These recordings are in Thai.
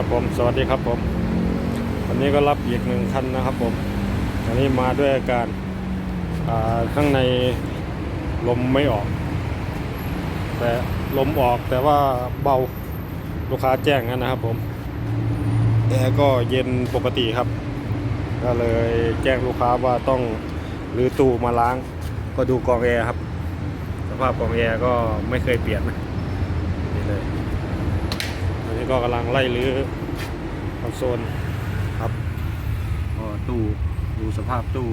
ครับผม สวัสดีครับผม วันนี้ก็รับอีกหนึ่งคันนะครับผมวันนี้มาด้วยอาการาข้างในลมไม่ออก แต่ลมออกแต่ว่าเบาลูกค้าแจ้งงั้นนะครับผมแอร์ก็เย็นปกติครับ ก็เลยแจ้งลูกค้าว่าต้องรื้อตู้มาล้าง ก็ดูกองแอร์ครับ สภาพกองแอร์ก็ไม่เคยเปลี่ยนนะ ก็กำลังไล่รื้อคอนโซลครับก็ตู้ดูสภาพตู้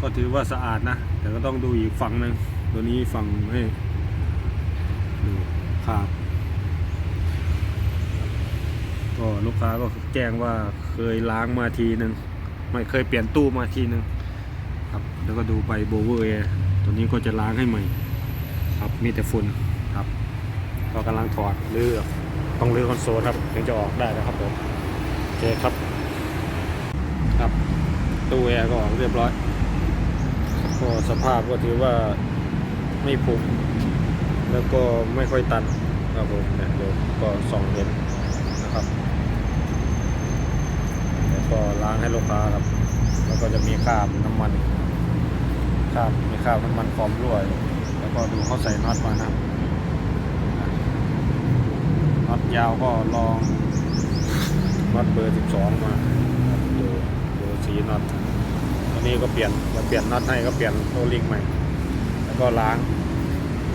ก็ถือว่าสะอาดนะ แต่ก็ต้องดูอีกฝั่งหนึ่งตัวนี้ฝั่งให้ดูครับก็ลูกค้าก็แจ้งว่าเคยล้างมาทีหนึ่งไม่เคยเปลี่ยนตู้มาทีหนึ่งครับแล้วก็ดูไปโบเวอร์ตัวนี้ก็จะล้างให้ใหม่ ครับมีแต่ฝุ่นครับ ก็กำลังถอดหรือก ต้องรื้อคอนโซลครับถึงจะออกได้นะครับผมโอเคครับครับตู้แอร์ก็ออกเรียบร้อยก็สภาพก็ถือว่าไม่ผุแล้วก็ไม่ค่อยตันครับผมเนี่ยเดี๋ยวก็ส่องเห็นนะครับแล้วก็ล้างให้ลูกค้าครับ แล้วก็จะมีคราบน้ำมันคราบมีคราบน้ำมันฟอมรั่วแล้วก็ดูเขาใส่น็อตมานะครับ ยาวก็ลองน็อตเบอร์ 12 มาดูดูสีน็อตอันนี้ก็เปลี่ยนจะเปลี่ยนน็อตให้ก็เปลี่ยนโรลลิงใหม่ แล้วก็ล้าง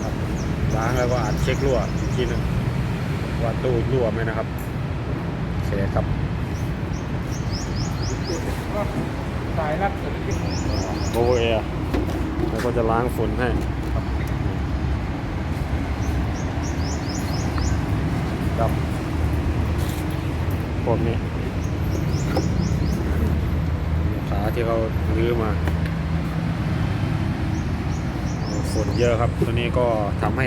ครับล้างแล้วก็อัดเช็ครั่วอีกทีหนึงว่าตู้รั่วไหมนะครับโอเคครับสายรัดเศรษฐกิจโบเอร์แล้วก็จะล้างฝุ่นให้ครับ ดำพวกนี้ขาที่เขาลื้อมาฝุ่นเยอะครับ ตัวนี้ก็ทำให้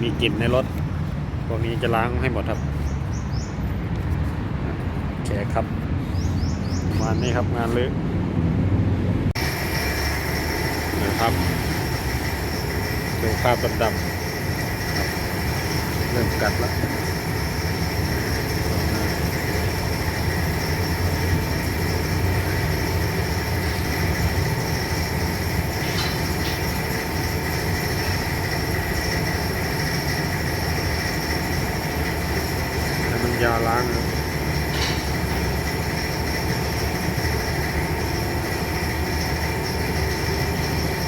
มีกลิ่นในรถ พวกนี้จะล้างให้หมดครับโอเคครับมาณนี้ครับงานลื้อนะครับดูภาพดำๆ เริ่มกัดแล้วมันยาล้างนะ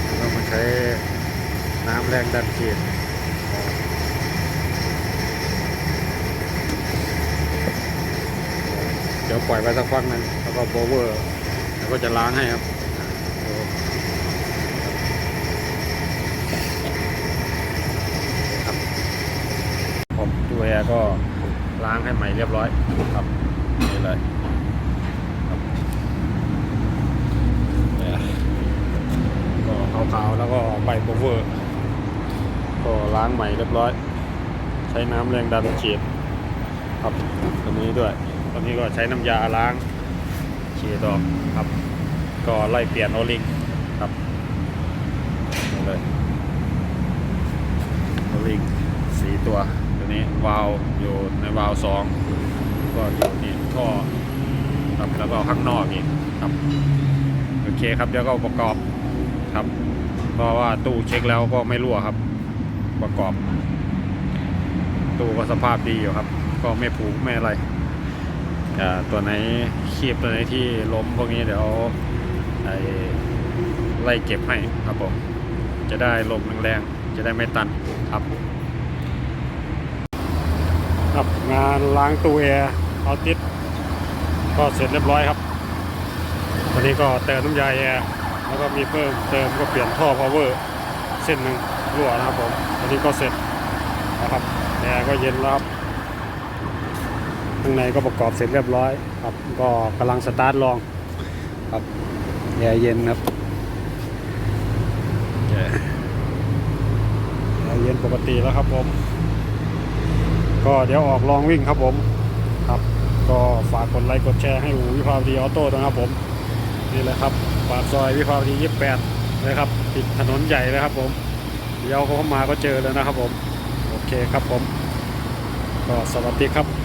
แล้วก็มาใช้น้ำแรงดันฉีดเดี๋ ยวปล่อยไปสักพักนึงแล้วก็โบเวอร์แล้วก็จะล้างให้ครับครับผมดูแอร์ก็ล้างให้ใหม่เรียบร้อยครับนี่เลยครับเนี่ยก็ขาวๆแล้วก็ใบโบเวอร์ ก็ล้างใหม่เรียบร้อย ใช้น้ำแรงดันเฉียดครับตัวนี้ด้วย ตัวนี้ก็ใช้น้ำยาล้างฉีดออกครับ ก็ไล่เปลี่ยนโอลิงครับนี่เลยโอลิงสีตัวตัวนี้วาลอยู่ในวาลสองก็อยู่นี่ท่อครับแล้วก็ข้างนอกอีกครับโอเคครับเดี๋ยวก็ประกอบครับเพราะว่าตู้เช็คแล้วก็ไม่รั่วครับ ประกอบ ตู้ก็สภาพดีอยู่ครับ ก็ไม่ผูกไม่อะไร ตัวไหนคีบตัวไหนที่ล้มพวกนี้เดี๋ยวไอ้ไล่เก็บให้ครับผม จะได้ลมแรงๆ จะได้ไม่ตันครับ ครับงานล้างตู้แอร์เอาติดก็เสร็จเรียบร้อยครับวันนี้ก็เติมน้ำยาแอร์แล้วก็มีเพิ่มเติมก็เปลี่ยนท่อพาวเวอร์เส้นหนึ่งรั่วนะครับผมอันนี้ก็เสร็จนะครับแอร์ก็เย็นแล้วครับ ข้างในก็ประกอบเสร็จเรียบร้อยครับก็กำลังสตาร์ทลองครับแอร์เย็นครับแอร์เย็นปกติแล้วครับผม ก็เดี๋ยวออกลองวิ่งครับผมครับ ก็ฝากกดไลค์กดแชร์ให้อูวิภาวดีออโต้ด้วยนะครับผมนี่แหละครับปากซอยวิภาวดี28เลยครับติดถนนใหญ่เลยครับผมเดี๋ยวเขาเข้ามาก็เจอแล้วนะครับผม โอเคครับผม ก็สวัสดีครับ